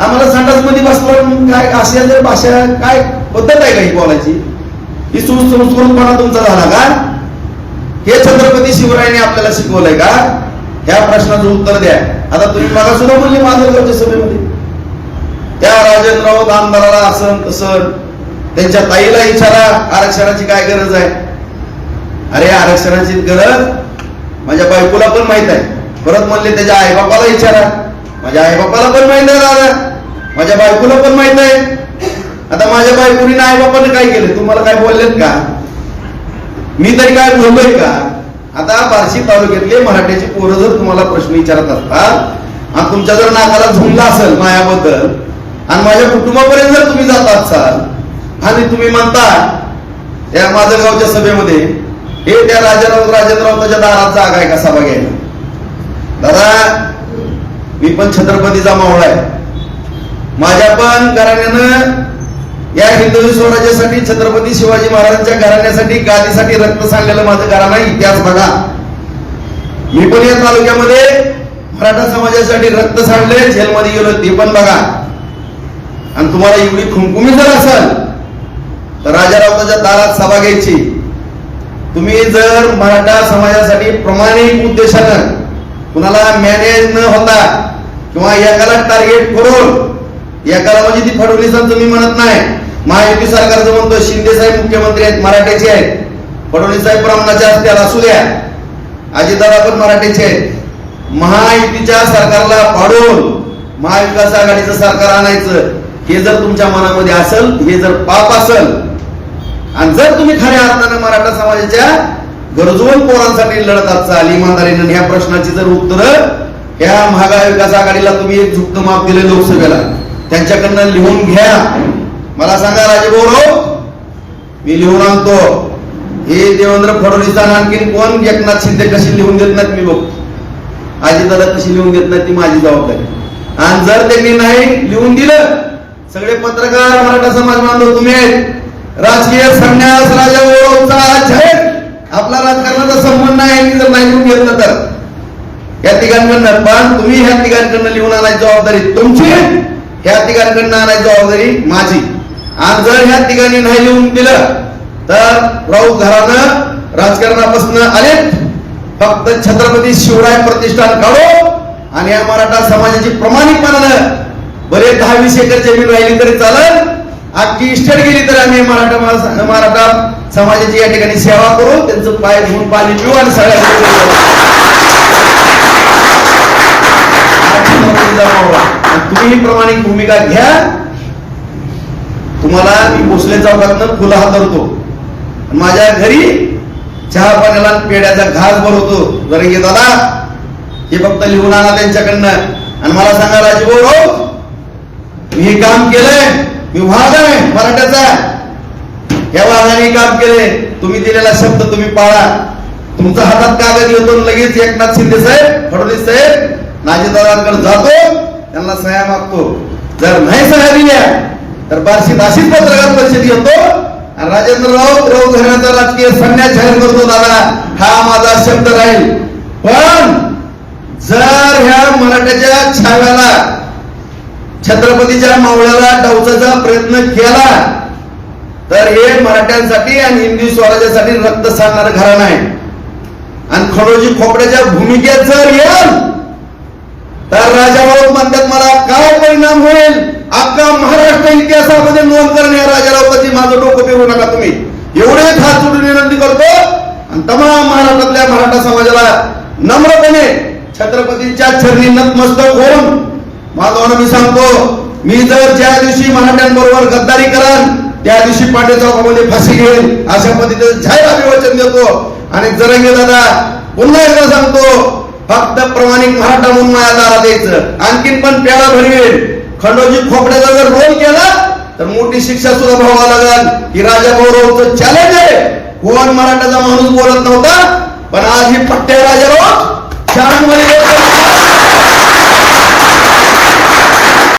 आम्हाला संडासमध्ये बसलो काय असेल जर भाषा काय पद्धत आहे का ही बोलायची? ही सुसंस्कृतपणा तुमचा झाला का? हे छत्रपती शिवरायांनी आपल्याला शिकवलंय का? ह्या प्रश्नाचं उत्तर द्या. आता तुम्ही मला सुद्धा बोलले माधवगावच्या सभेमध्ये. त्या राजेंद्रराव आमदाराला असं तसं त्यांच्या ताईला विचारा आरक्षणाची काय गरज आहे? अरे आरक्षणाची गरज? माझ्या बायकोला पण माहीत आहे. परत म्हणले त्याच्या आईबापाला विचारा माझ्या आई बापाला पण माहीत आहे दादा. माझ्या बायकोला पण माहीत आहे आता माझ्या बायकोनी आईबापाने काय केलं? तुम्हाला काय बोललेत का? मी तरी काय बोललोय का? आता बार्शी तालुक्यातले मराठ्याची पोरं जर तुम्हाला प्रश्न विचारत असतात आणि तुमच्या जर नाकाला झुंगला असेल मायाबद्दल आणि माझ्या कुटुंबापर्यंत जर तुम्ही जात असाल आणि तुम्ही म्हणता त्या माजलगावच्या सभेमध्ये हे त्या राजाराव राजेंद्र त्याच्या दारात जागा आहे का सभा घ्यायला? दादा मी पण छत्रपतीचा मावळा आहे माझ्या पण घराण्यानं या हिंदवी स्वराज्यासाठी छत्रपती शिवाजी महाराजांच्या घराण्यासाठी गादीसाठी रक्त सांडलेलं माझं घराणं इतिहास बघा. मी पण या तालुक्यामध्ये मराठा समाजासाठी रक्त सांडले जेलमध्ये गेलो ते पण बघा. आणि तुम्हाला एवढी खुमखुमी जर असाल तर राजा राऊताच्या दारात सभा घ्यायची. तुम्ही जर मराठा समाजासाठी प्रामाणिक उद्देशानं कुणाला मॅनेज न होता किंवा एकाला टार्गेट करून एकाला म्हणजे ती फडणवीसांचं मी म्हणत नाही. महायुती सरकारचं म्हणतो शिंदे साहेब मुख्यमंत्री आहेत मराठ्याचे आहेत. फडणवीस साहेब ब्राह्मणाचे असतील असू द्या. अजितदादा पण मराठ्याचे आहेत. महायुतीच्या सरकारला पाडून महाविकास आघाडीचं सरकार आणायचं हे जर तुमच्या मनामध्ये असेल हे जर पाप असेल आणि जर तुम्ही खऱ्या अर्थानं मराठा समाजाच्या गरजवंत पोरांसाठी लढत असाल इमानदारीनं. ह्या प्रश्नाची जर उत्तर ह्या महाविकास आघाडीला तुम्ही एक झुक्त माप दिले लोकसभेला. त्यांच्याकडनं लिहून घ्या. मला सांगा राजभाऊ मी लिहून आणतो. हे देवेंद्र फडणवीस आणखीन कोण एकनाथ शिंदे कशी लिहून देत नाहीत मी बघ दादा कशी लिहून देत नाही ती माझी जबाबदारी. आणि जर त्यांनी नाही लिहून दिलं सगळे पत्रकार मराठा समाज बांधव तुम्ही राजकीय संन्यास राजा ओळखचा आपला राजकारणाचा संबंध नाही यांनी जर नाही लिहून घेतलं तर या तिघांकडनं पण तुम्ही ह्या तिघांकडनं लिहून आणायची जबाबदारी तुमची ह्या तिघांकडनं आणायची जबाबदारी माझी. आणि जर ह्या तिघांनी नाही लिहून दिलं तर राऊत घरानं राजकारणापासून आलेत. फक्त छत्रपती शिवराय प्रतिष्ठान काढो आणि या मराठा समाजाची प्रामाणिकपणानं बरे दहा वीस एकर जमीन राहिली तरी चालत अख्खी इस्टेट गेली तर आम्ही मराठा मराठा समाजाची या ठिकाणी सेवा करू. त्यांचं पाय घेऊन पाणी पिऊ आणि सगळ्या तुम्ही प्रमाणिक भूमिका घ्या. तुम्हाला मी भोसले चौकातनं फुलं हातरतो. माझ्या घरी चहा पाण्याला पेड्याचा घास भरवतो. जरा घे दादा. हे फक्त लिहून आणा त्यांच्याकडनं. आणि मला सांगा राजीभाऊ राऊत, मी हे काम केलंय. मी वाघ आहे मराठ्याचा या वाघाने काम केले तुम्ही दिलेला शब्द तुम्ही पाळा. तुमच्या हातात कागद येतो लगेच एकनाथ शिंदे साहेब फडणवीस साहेब नाजेदारांकडे जातो. त्यांना सह्या मागतो. जर नाही सह्या दिल्या तर बार्शीत अशीच पत्रकार परिषद येतो आणि राजेंद्र राऊत राऊत घराण्याचा राजकीय संन्यास जाहीर करतो दादा हा माझा शब्द राहील. पण जर ह्या मराठ्याच्या छाव्याला छत्रपतीच्या मावळ्याला डावचाचा प्रयत्न केला तर हे मराठ्यांसाठी आणि हिंदी स्वराज्यासाठी रक्त सांगणार घराणं आहे. आणि खडोजी खोपड्याच्या भूमिकेत जर येईल तर राजा राऊत म्हणतात मला काय परिणाम होईल? अख्खा महाराष्ट्र इतिहासामध्ये नोंद करणे राजा राऊताची माझं डोकं फिरू नका तुम्ही. एवढे हात जोडून विनंती करतो आणि तमाम महाराष्ट्रातल्या मराठा समाजाला नम्रपणे छत्रपतीच्या छरणी नतमस्तक होऊन माझं मी सांगतो मी जर ज्या दिवशी मराठ्यांबरोबर गद्दारी करान त्या दिवशी पांडे चौकामध्ये फाशी घेईल अशा पद्धतीचं जाहीर अभिवाचन देतो. आणि जरंगे दादा पुन्हा एकदा सांगतो फक्त प्रमाणिक मराठा म्हणून माझ्या दारा द्यायचं आणखीन पण प्याला भरवेल. खंडोजी खोपड्याचा जर रोल केला तर मोठी शिक्षा सुद्धा भोगावं लागल. की राजा भाऊरावचं चॅलेंज आहे. कोण मराठाचा माणूस बोलत नव्हता पण आज ही पट्ट्या राजा राऊत शाळांमध्ये